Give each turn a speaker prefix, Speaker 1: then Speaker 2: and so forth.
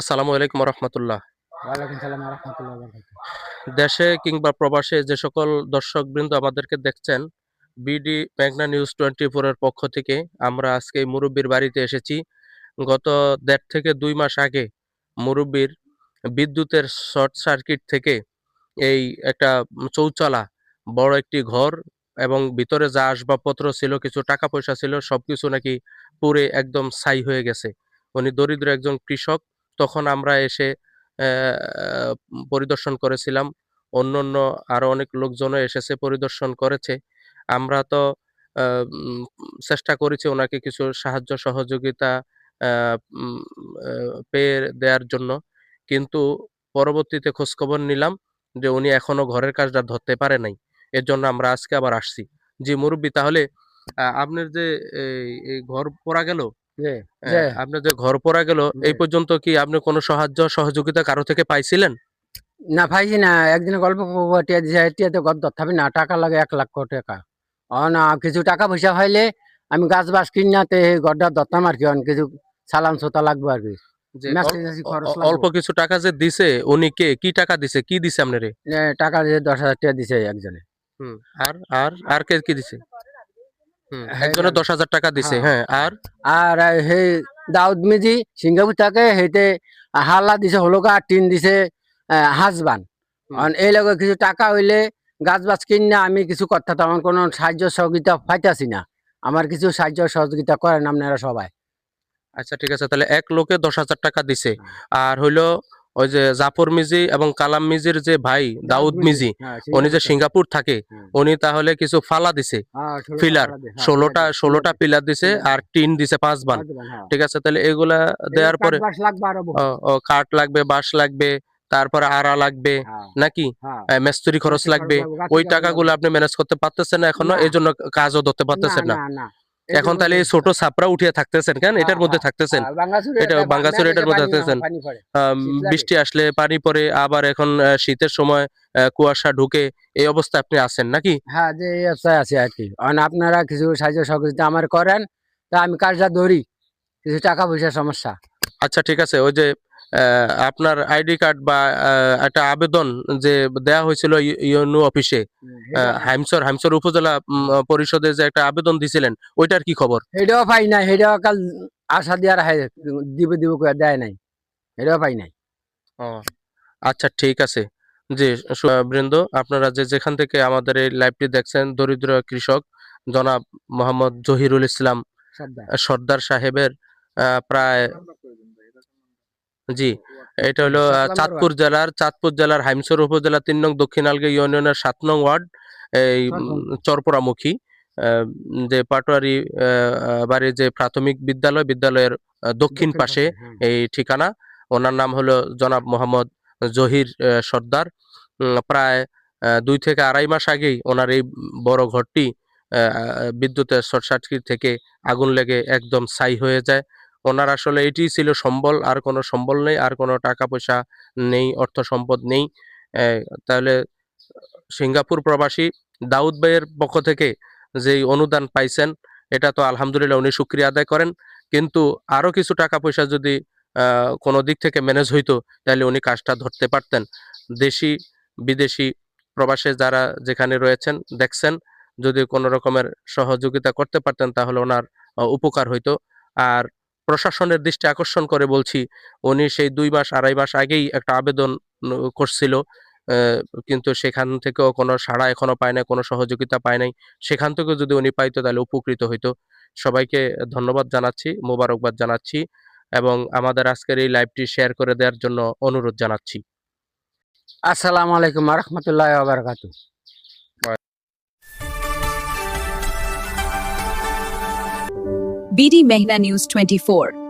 Speaker 1: আসসালামু আলাইকুম রহমতুল্লাহ দেশে কিংবা প্রবাসে যে সকল দর্শকবৃন্দ আমাদেরকে দেখছেন বিডি মেঘনা নিউজ টোয়েন্টি এর পক্ষ থেকে আমরা আজকে মুরব্বীর বাড়িতে এসেছি। গত দেড় থেকে দুই মাস আগে মুরব্বীর বিদ্যুতের শর্ট সার্কিট থেকে এই একটা চৌচালা বড় একটি ঘর এবং ভিতরে যা আসবাবপত্র ছিল কিছু টাকা পয়সা ছিল সবকিছু নাকি পুরে একদম ছাই হয়ে গেছে। উনি দরিদ্র একজন কৃষক তখন আমরা এসে পরিদর্শন করেছিলাম। অন্য অন্য আরও অনেক লোকজনও এসেছে পরিদর্শন করেছে। আমরা তো চেষ্টা করেছি ওনাকে কিছু সাহায্য সহযোগিতা পেয়ে দেওয়ার জন্য। কিন্তু পরবর্তীতে খোঁজখবর নিলাম যে উনি এখনও ঘরের কাজটা ধরতে পারে নাই। এর জন্য আমরা আজকে আবার আসছি। জি, মুরব্বী, তাহলে আপনার যে ঘর পড়া গেল আপনার যে ঘর পড়া গেল এই পর্যন্ত কি আপনি কোনো সাহায্য সহযোগিতা কারও থেকে পাইছিলেন?
Speaker 2: না ভাইজি না। একদিন গল্প করব টিয়া দিছে টিয়া তো গদ ধরতে না টাকা লাগে এক লাখ টাকা। ও না কিছু টাকা পয়সা হইলে আমি গাছ বাস কিনাতে গড্ডা ধরতাম আর কি অন কিছু সালান সোতা লাগবে আর কি।
Speaker 1: অ-। অল্প কিছু টাকা যে দিছে উনি কে? কি টাকা দিছে? কি দিছে আপনারে?
Speaker 2: টাকা দিয়ে দশ হাজার টাকা দিছে একজনে।
Speaker 1: হুম আর আর আর কে কি দিছে?
Speaker 2: হ্যাঁ,
Speaker 1: একজনে দশ হাজার টাকা দিছে
Speaker 2: হ্যাঁ।
Speaker 1: হ্যাঁ আর?
Speaker 2: আর হে দাউদ মিজি সিঙ্গাপুর থাকে হেতে হাল্লা দিছে হলকা টিন দিছে হাজবান।
Speaker 1: হুম।
Speaker 2: এই লগে কিছু টাকা হইলে গাছ বাছ কিনা আমি কিছু কথা তো আমার কোনো সাহায্য সহযোগিতা পাইতাছি না। আমার কিছু সাহায্য সহযোগিতা করেন আপনারা সবাই।
Speaker 1: আচ্ছা ঠিক আছে তাহলে এক লোকে দশ হাজার টাকা দিছে। আর হইল ওই যে জাফর মিজি এবং কালাম মিজির যে ভাই দাউদ মিজি
Speaker 2: হ্যাঁ,
Speaker 1: উনি যে
Speaker 2: সিঙ্গাপুর
Speaker 1: থাকে উনি তাহলে কিছু ফালা দিছে
Speaker 2: হ্যাঁ, দিয়ে, হ্যাঁ,
Speaker 1: ষোলোটা ষোলোটা পিলার দিছে আর টিন দিছে পাঁচ বান
Speaker 2: হ্যাঁ।
Speaker 1: ঠিক আছে তাহলে এগুলা দেওয়ার পরে
Speaker 2: কাঠ লাগবে
Speaker 1: বাঁশ লাগবে তারপরে আড়া লাগবে
Speaker 2: হ্যাঁ,
Speaker 1: নাকি?
Speaker 2: হ্যাঁ।
Speaker 1: মেস্তুরি খরচ লাগবে। ওই টাকাগুলো আপনি ম্যানেজ করতে পারতেছেন না
Speaker 2: এখনও
Speaker 1: এই জন্য কাজও ধরতে পারতেছেন না। এখন তাহলে ছোট ছাপরা উঠিয়ে থাকতেছেন কেন? এটার
Speaker 2: হ্যাঁ,
Speaker 1: মধ্যে
Speaker 2: হ্যাঁ,
Speaker 1: থাকতেছেন? এটা
Speaker 2: একটা
Speaker 1: এটার মধ্যে থাকতেছেন। বৃষ্টি আসলে পানি পড়ে আবার এখন শীতের সময় কুয়াশা ঢুকে এই অবস্থায় আপনি আছেন নাকি?
Speaker 2: হ্যাঁ যে এই অবস্থায় আছি আর কি। আপনারা কিছু সাহায্য সহযোগিতা আমার করেন তা আমি কাজটা ধরি। কিছু টাকা পয়সার সমস্যা।
Speaker 1: আচ্ছা ঠিক আছে। ওই যে আপনার আইডি কার্ড বা একটা আবেদন যে দেয়া হয়েছিল ইউনো অফিসে হাইমসর হাইমসর উপজেলা পরিষদে যে একটা আবেদন দিছিলেন ওইটার কি খবর?
Speaker 2: হেটাও পাই নাই হেটাও কাল আশা দিয়ার হাই দিব দিব করে দেয় নাই হেটাও পাই নাই।
Speaker 1: ও, আচ্ছা ঠিক আছে। জি বৃন্দ আপনারা যে যেখান থেকে আমাদের এই লাইভটি দেখছেন দরিদ্র কৃষক জনাব মোহাম্মদ জহিরুল ইসলাম
Speaker 2: সর্দার।
Speaker 1: সর্দার সাহেবের আহ, প্রায় জি। এটা হলো চাঁদপুর জেলার চাঁদপুর জেলার হাইমসর উপজেলা তিন নং দক্ষিণ আলগে ইউনিয়নের সাত নং ওয়ার্ড এই
Speaker 2: চরপরামুখী।
Speaker 1: যে পাটোয়ারি বাড়ির যে প্রাথমিক বিদ্যালয় বিদ্যালয়ের দক্ষিণ পাশে। এই ঠিকানা। ওনার নাম হলো জনাব মোহাম্মদ জহির সর্দার। প্রায় দুই থেকে আড়াই মাস আগেই ওনার এই বড় ঘরটি বিদ্যুতের শর্ট সার্কিট থেকে আগুন লেগে একদম ছাই হয়ে যায়। ওনার আসলে এটি ছিল সম্বল, আর কোনো সম্বল নেই, আর কোনো টাকা পয়সা নেই, অর্থ সম্পদ নেই। তাহলে সিঙ্গাপুর প্রবাসী দাউদ ভাইয়ের পক্ষ থেকে যেই অনুদান পাইছেন, এটা তো আলহামদুলিল্লাহ উনি শুক্রিয়া আদায় করেন। কিন্তু আরও কিছু টাকা পয়সা যদি কোনো দিক থেকে ম্যানেজ হইতো, তাহলে উনি কাজটা ধরতে পারতেন। দেশি, বিদেশি প্রবাসে যারা যেখানে রয়েছেন, দেখছেন, যদি কোনো রকমের সহযোগিতা করতে পারতেন, তাহলে ওনার উপকার হইতো। আর প্রশাসনের দৃষ্টি আকর্ষণ করে বলছি, উনি সেই দুই মাস, আড়াই মাস আগেই একটা আবেদন করছিল কিন্তু সেখান থেকেও কোনো সাড়া এখনও পায় না কোনো সহযোগিতা পায় নাই। সেখান থেকেও যদি উনি পাইতো তাহলে উপকৃত হইতো। সবাইকে ধন্যবাদ জানাচ্ছি, মোবারকবাদ জানাচ্ছি, এবং আমাদের আজকের এই লাইভটি শেয়ার করে দেওয়ার জন্য অনুরোধ জানাচ্ছি।
Speaker 2: আসসালামু আলাইকুম রহমতুল্লাহ
Speaker 3: BD Mehna News 24